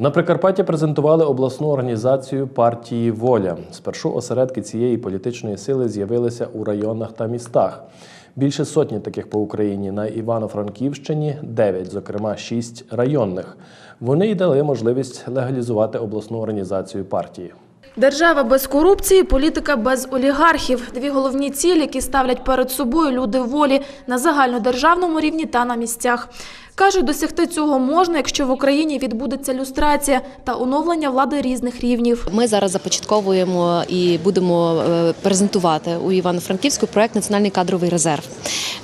На Прикарпатті презентували обласну організацію партії Воля. Спершу осередки цієї політичної сили з'явилися у районах та містах. Більше сотні таких по Україні на Івано-Франківщині дев'ять, зокрема шість районних. Вони й дали можливість легалізувати обласну організацію партії. Держава без корупції, політика без олігархів. Дві головні цілі, які ставлять перед собою люди волі на загальнодержавному рівні та на місцях. Кажуть, досягти цього можна, якщо в Україні відбудеться люстрація та оновлення влади різних рівнів. Ми зараз започатковуємо і будемо е, презентувати у Івано-Франківську проект Національний кадровий резерв.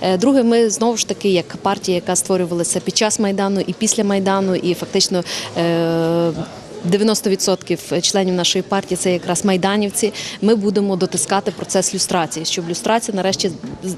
Е, Друге, ми знову ж таки, як партія, яка створювалася під час майдану і після майдану, і фактично. Е, 90% членів нашої партії це якраз майданівці. Ми будемо дотискати процес люстрації, щоб люстрація нарешті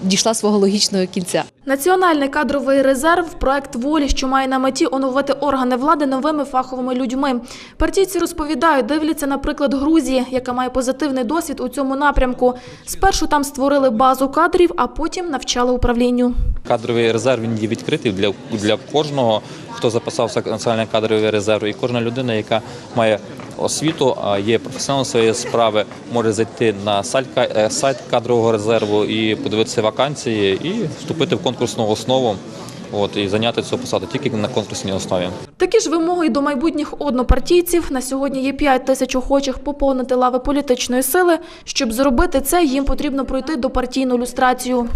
дійшла свого логічного кінця. Національний кадровий резерв проект волі, що має на меті оновити органи влади новими фаховими людьми. Партійці розповідають, дивляться, наприклад, Грузії, яка має позитивний досвід у цьому напрямку. Спершу там створили базу кадрів, а потім навчали управлінню. Кадровий резерв він є відкритий для, для кожного, хто записався національний кадровий резерв, і кожна людина, яка має освіту, є професіоналом своєї справи, може зайти на е, сайт кадрового резерву і подивитися вакансії і вступити в конкурсну основу. От і зайняти цю посаду тільки на конкурсній основі. Такі ж вимоги до майбутніх однопартійців. На сьогодні є 5 тисяч охочих поповнити лави політичної сили. Щоб зробити це, їм потрібно пройти до партійну люстрацію.